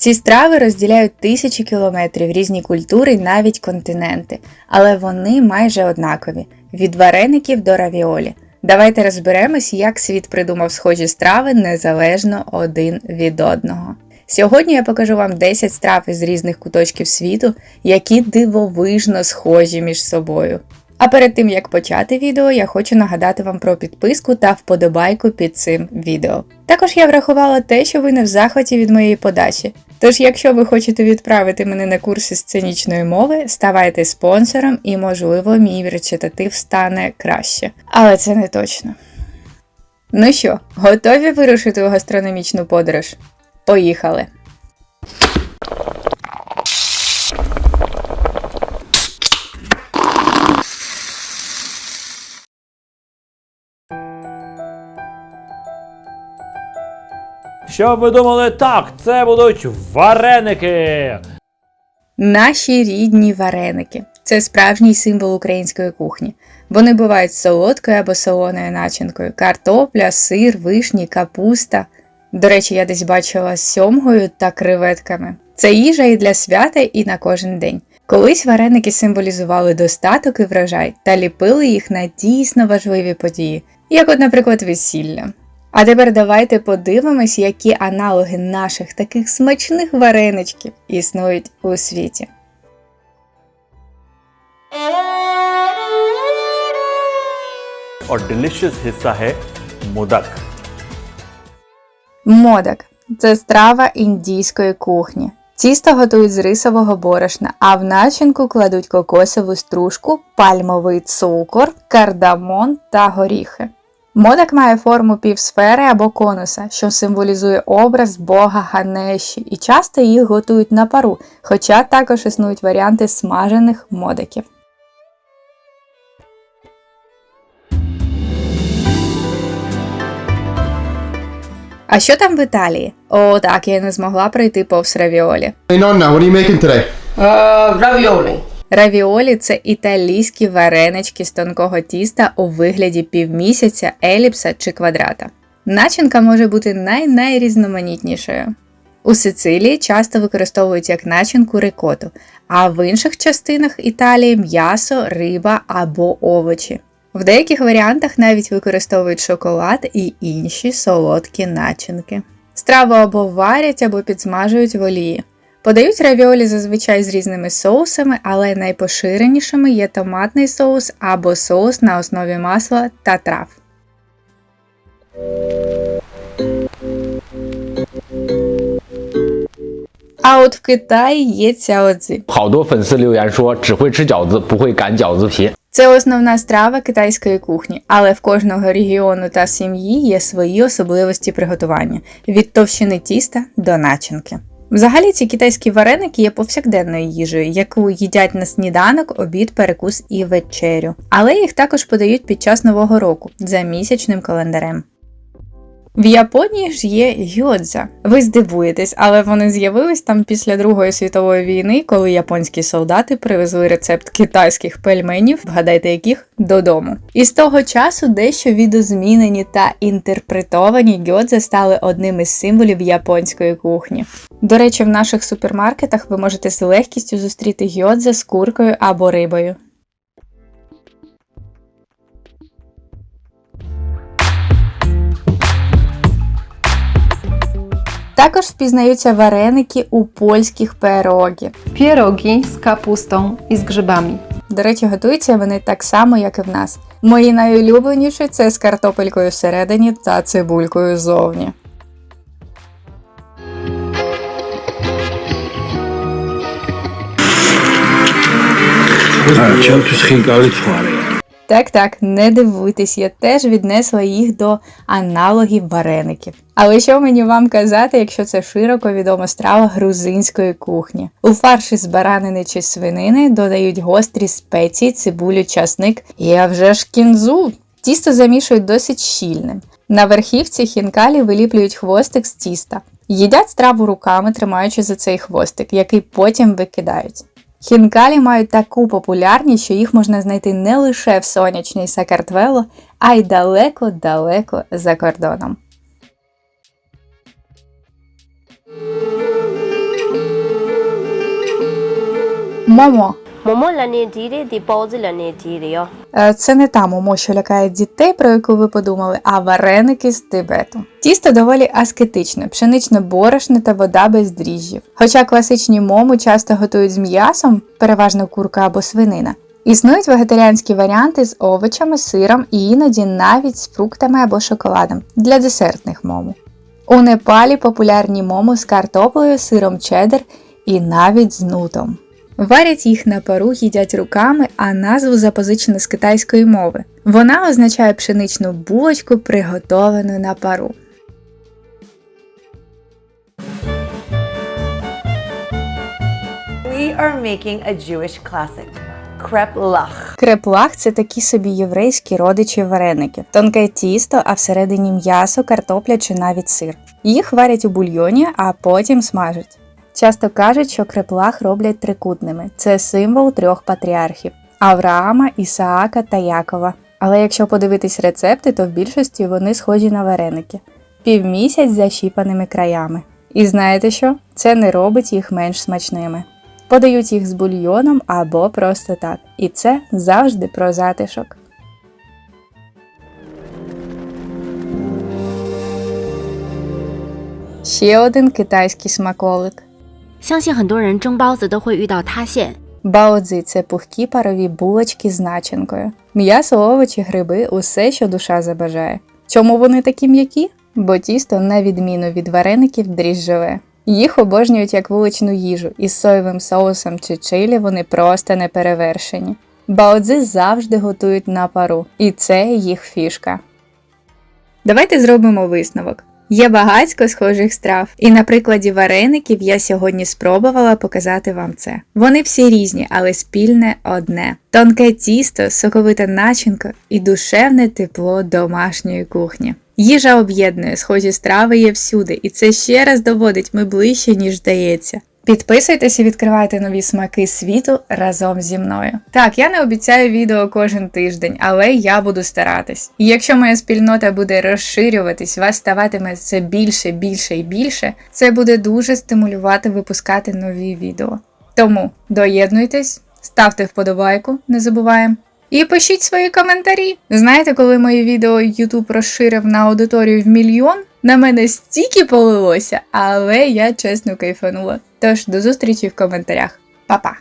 Ці страви розділяють тисячі кілометрів, різні культури, й навіть континенти, але вони майже однакові від вареників до равіолі. Давайте розберемось, як світ придумав схожі страви незалежно один від одного. Сьогодні я покажу вам 10 страв із різних куточків світу, які дивовижно схожі між собою. А перед тим як почати відео, я хочу нагадати вам про підписку та вподобайку під цим відео. Також я врахувала те, що ви не в захваті від моєї подачі. Тож, якщо ви хочете відправити мене на курси сценічної мови, ставайте спонсором і, можливо, мій речитатив стане краще. Але це не точно. Ну що, готові вирушити у гастрономічну подорож? Поїхали! Що ви думали? Так, це будуть вареники. Наші рідні вареники це справжній символ української кухні. Вони бувають солодкою або солоною начинкою: картопля, сир, вишні, капуста. До речі, я десь бачила з сьомгою та креветками. Це їжа і для свята, і на кожен день. Колись вареники символізували достаток і врожай та ліпили їх на дійсно важливі події, як, от, наприклад, весілля. А тепер давайте подивимось, які аналоги наших таких смачних вареничків існують у світі. Or delicious модак. Модак це страва індійської кухні. Тісто готують з рисового борошна, а в начинку кладуть кокосову стружку, пальмовий цукор, кардамон та горіхи. Модак має форму півсфери або конуса, що символізує образ бога Ганеші, і часто їх готують на пару, хоча також існують варіанти смажених модаків. А що там в Італії? О, так, я не змогла пройти повз равіолі. Hey Nonna, what are you making today? Uh, ravioli. Равіолі це італійські варенички з тонкого тіста у вигляді півмісяця, еліпса чи квадрата. Начинка може бути най-найрізноманітнішою. У Сицилії часто використовують як начинку рикоту, а в інших частинах Італії м'ясо, риба або овочі. В деяких варіантах навіть використовують шоколад і інші солодкі начинки. Страву або варять, або підсмажують в олії. Подають равіолі зазвичай з різними соусами, але найпоширенішими є томатний соус або соус на основі масла та трав. А от в Китаї є цяодзі. Це основна страва китайської кухні, але в кожного регіону та сім'ї є свої особливості приготування від товщини тіста до начинки. Взагалі ці китайські вареники є повсякденною їжею, яку їдять на сніданок, обід, перекус і вечерю. Але їх також подають під час нового року за місячним календарем. В Японії ж є гьодза. Ви здивуєтесь, але вони з'явились там після Другої світової війни, коли японські солдати привезли рецепт китайських пельменів, вгадайте яких, додому. І з того часу дещо відозмінені та інтерпретовані гьодзи стали одним із символів японської кухні. До речі, в наших супермаркетах ви можете з легкістю зустріти гьодзи з куркою або рибою. Також впізнаються вареники у польських пирогі. Pierogi z kapustą i z grzybami. До речі, готуються вони так само, як і в нас. Мої найулюбленіші це з картопелькою всередині та цибулькою ззовні. Nou, Chelsea ging ik uitvaren. Так, так, не дивуйтесь, я теж віднесла їх до аналогів вареників. Але що мені вам казати, якщо це широко відома страва грузинської кухні? У фарші з баранини чи свинини додають гострі спеції, цибулю, часник і а вже ж кінзу. Тісто замішують досить щільним. На верхівці хінкалі виліплюють хвостик з тіста. Їдять страву руками, тримаючи за цей хвостик, який потім викидають. Хінкалі мають таку популярність, що їх можна знайти не лише в сонячній Сакартвело, а й далеко-далеко за кордоном. Момо. Момо лане діре, діпози лане діре. Е, це не та момо, що лякає дітей, про яку ви подумали, а вареники з Тибету. Тісто доволі аскетичне, пшеничне борошне та вода без дріжджів. Хоча класичні мому часто готують з м'ясом, переважно курка або свинина. Існують вегетаріанські варіанти з овочами, сиром і іноді навіть з фруктами або шоколадом для десертних мому. У Непалі популярні мому з картоплею, сиром чеддер і навіть з нутом. Варять їх на пару, їдять руками, а назву запозичено з китайської мови. Вона означає пшеничну булочку, приготовану на пару. We are making a Jewish classic, lach. Креплах це такі собі єврейські родичі вареників, тонке тісто, а всередині м'ясо, картопля чи навіть сир. Їх варять у бульйоні, а потім смажать. Часто кажуть, що креплах роблять трикутними. Це символ трьох патріархів Авраама, Ісаака та Якова. Але якщо подивитись рецепти, то в більшості вони схожі на вареники. Півмісяць защіпаними краями. І знаєте що? Це не робить їх менш смачними. Подають їх з бульйоном або просто так. І це завжди про затишок. Ще один китайський смаколик. 相信很多人蒸包子都会遇到塌陷， Баодзи це пухкі парові булочки з начинкою. М'ясо, овочі, гриби усе, що душа забажає. Чому вони такі м'які? Бо тісто, на відміну від вареників, дріжджове. Їх обожнюють як вуличну їжу, із соєвим соусом чи чилі вони просто не перевершені. Баодзи завжди готують на пару, і це їх фішка. Давайте зробимо висновок. Є багатько схожих страв, і на прикладі вареників я сьогодні спробувала показати вам це. Вони всі різні, але спільне одне: тонке тісто, соковита начинка і душевне тепло домашньої кухні. Їжа об'єднує, схожі страви є всюди, і це ще раз доводить ми ближче, ніж здається. Підписуйтесь і відкривайте нові смаки світу разом зі мною. Так, я не обіцяю відео кожен тиждень, але я буду старатись. І якщо моя спільнота буде розширюватись, вас ставатиме все більше, більше і більше, це буде дуже стимулювати випускати нові відео. Тому доєднуйтесь, ставте вподобайку, не забуваємо. І пишіть свої коментарі. Знаєте, коли моє відео YouTube розширив на аудиторію в мільйон, на мене стільки полилося, але я чесно кайфанула. Тож до зустрічі в коментарях. Па-па!